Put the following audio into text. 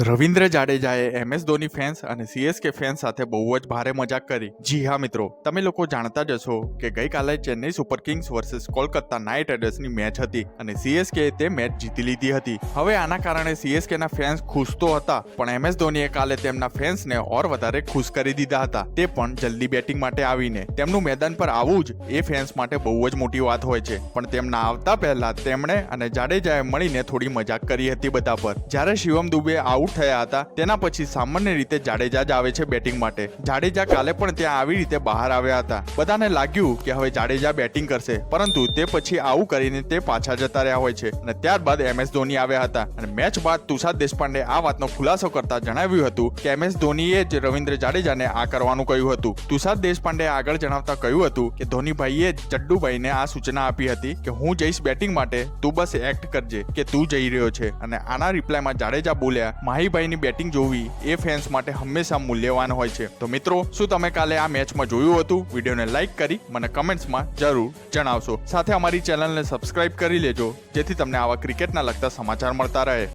રવિન્દ્ર જાડેજાએ MS Dhoni fans અને CSK fans સાથે બહુ જ ભારે મજાક કરી. જી હા, મિત્રો. તમે લોકો જાણતા જ હશો કે ગઈકાલે Chennai super kings versus Kolkata knight રાઇડર્સની match હતી અને સીએસકે તે મેચ જીતી લીધી હતી. હવે આના કારણે સીએસકેના ફેન્સ ખુશ તો હતા, પણ એમએસ ધોનીએ કાલે તેમના ફેન્સને ઓર વધારે ખુશ કરી દીધા હતા. તે પણ જલ્દી બેટિંગ માટે આવીને. તેમનું મેદાન પર આવવું જ એ ફેન્સ માટે બહુ જ મોટી વાત હોય છે. પણ તેમના આવતા પહેલા તેમણે અને જાડેજાએ મળીને થોડી મજાક કરી હતી બધા પર. જ્યારે શિવમ દુબે આઉટ થયા હતા. તેના પછી સામાન્ય રીતે જાડેજા જ આવે છે બેટિંગ માટે. જાડેજા કાલે પણ ત્યાં આવી રીતે બહાર આવ્યા હતા. બધાને લાગ્યું કે હવે જાડેજા બેટિંગ કરશે, પરંતુ તે પછી આવું કરીને તે પાછા જતા રહ્યા હોય છે અને ત્યારબાદ એમએસ ધોની આવ્યા હતા. અને મેચ બાદ તુષાર દેશપાંડે આ વાતનો ખુલાસો કરતા જણાવ્યું હતું કે એમએસ ધોનીએ જ રવિન્દ્ર જાડેજાને આ કરવાનું કહ્યું હતું. તુષાર દેશપાંડે આગળ જણાવતા કહ્યું હતું કે ધોનીભાઈએ જડ્ડુભાઈને આ સૂચના આપી હતી કે હું જઈશ બેટિંગ માટે, તું બસ એક્ટ કરજે કે તું જઈ રહ્યો છે. અને આના રિપ્લાયમાં જાડેજા બોલ્યા માહીભાઈની બેટિંગ જોવી એ ફેન્સ માટે હંમેશા મૂલ્યવાન હોય છે. તો મિત્રો, શું તમે કાલે આ મેચમાં જોયું હતું? વિડીયોને લાઈક કરી મને કમેન્ટ્સમાં જરૂર જણાવશો. સાથે અમારી ચેનલને સબસ્ક્રાઇબ કરી લેજો, જેથી તમને આવા ક્રિકેટના લગતા સમાચાર મળતા રહે.